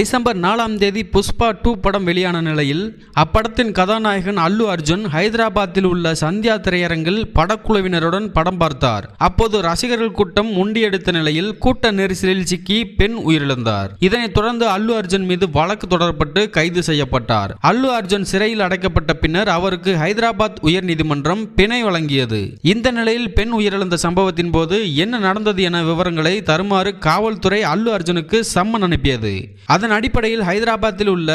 December நாலாம் தேதி Pushpa two படம் வெளியான நிலையில் அப்படத்தின் கதாநாயகன் அல்லு அர்ஜுன் ஹைதராபாத்தில் உள்ள சந்தியா திரையரங்கில் படக்குழுவினருடன் படம் பார்த்தார். அப்போது ரசிகர்கள் கூட்டம் முண்டியெடுத்த நிலையில் கூட்ட நெரிசலில் சிக்கி பெண் உயிரிழந்தார். இதனைத் தொடர்ந்து அல்லு அர்ஜுன் மீது வழக்கு தொடரப்பட்டு கைது செய்யப்பட்டார். அல்லு அர்ஜுன் சிறையில் அடைக்கப்பட்ட பின்னர் அவருக்கு ஹைதராபாத் உயர்நீதிமன்றம் பிணை வழங்கியது. இந்த நிலையில் பெண் உயிரிழந்த சம்பவத்தின் போது என்ன நடந்தது என விவரங்களை தருமாறு காவல்துறை அல்லு அர்ஜுனுக்கு சம்மன் அனுப்பியது. அதன் அடிப்படையில் ஹைதராபாத்தில் உள்ள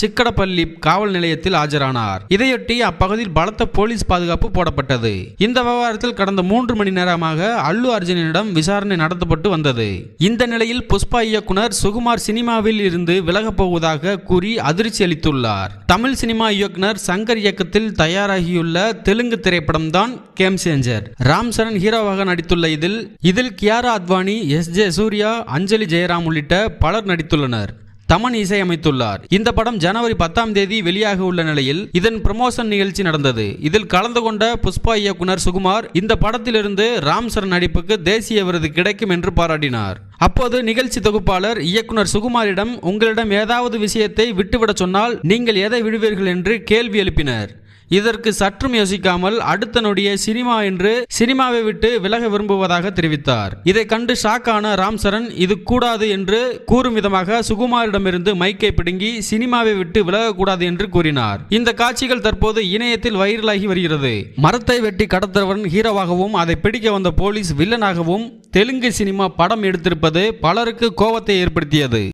சிக்கடப்பள்ளி காவல் நிலையத்தில் ஆஜரானார். இதையொட்டி அப்பகுதியில் பலத்த போலீஸ் பாதுகாப்பு போடப்பட்டது. இந்த விவகாரத்தில் கடந்த மூன்று மணி நேரமாக அல்லு அர்ஜுனிடம் விசாரணை நடத்தப்பட்டு வந்தது. இந்த நிலையில் புஷ்பா இயக்குனர் சுகுமார் சினிமாவில் இருந்து விலகப் போவதாக கூறி அதிர்ச்சி அளித்துள்ளார். தமிழ் சினிமா இயக்குனர் சங்கர் இயக்கத்தில் தயாராகியுள்ள தெலுங்கு திரைப்படம் தான் கேம் சேஞ்சர். ராம் சரண் ஹீரோவாக நடித்துள்ள இதில் இதில் கியாரா அத்வானி எஸ் ஜே சூர்யா அஞ்சலி ஜெயராம் உள்ளிட்ட பலர் நடித்துள்ளனர். தமன் இசையமைத்துள்ளார் இந்த படம் ஜனவரி பத்தாம் தேதி வெளியாக உள்ள நிலையில் இதன் ப்ரமோஷன் நிகழ்ச்சி நடந்தது. இதில் கலந்து கொண்ட புஷ்பா இயக்குனர் சுகுமார் இந்த படத்திலிருந்து ராம் சரண் நடிப்புக்கு தேசிய விருது கிடைக்கும் என்று பாராட்டினார். அப்போது நிகழ்ச்சி தொகுப்பாளர் இயக்குனர் சுகுமாரிடம் உங்களிடம் ஏதாவது விஷயத்தை விட்டுவிடச் சொன்னால் நீங்கள் எதை விடுவீர்கள்? என்று கேள்வி எழுப்பினர். இதற்கு சற்றும் யோசிக்காமல் அடுத்த நொடியே சினிமா என்று சினிமாவை விட்டு விலக விரும்புவதாக தெரிவித்தார். இதை கண்டு ஷாக்கான ராம் சரண் இது கூடாது என்று கூறும் விதமாக சுகுமாரிடமிருந்து மைக்கை பிடுங்கி சினிமாவை விட்டு விலகக்கூடாது என்று கூறினார். இந்த காட்சிகள் தற்போது இணையத்தில் வைரலாகி வருகிறது. மரத்தை வெட்டி கடத்தவன் ஹீரோவாகவும் அதை பிடிக்க வந்த போலீஸ் வில்லனாகவும் தெலுங்கு சினிமா படம் எடுத்திருப்பது பலருக்கு கோபத்தை ஏற்படுத்தியது.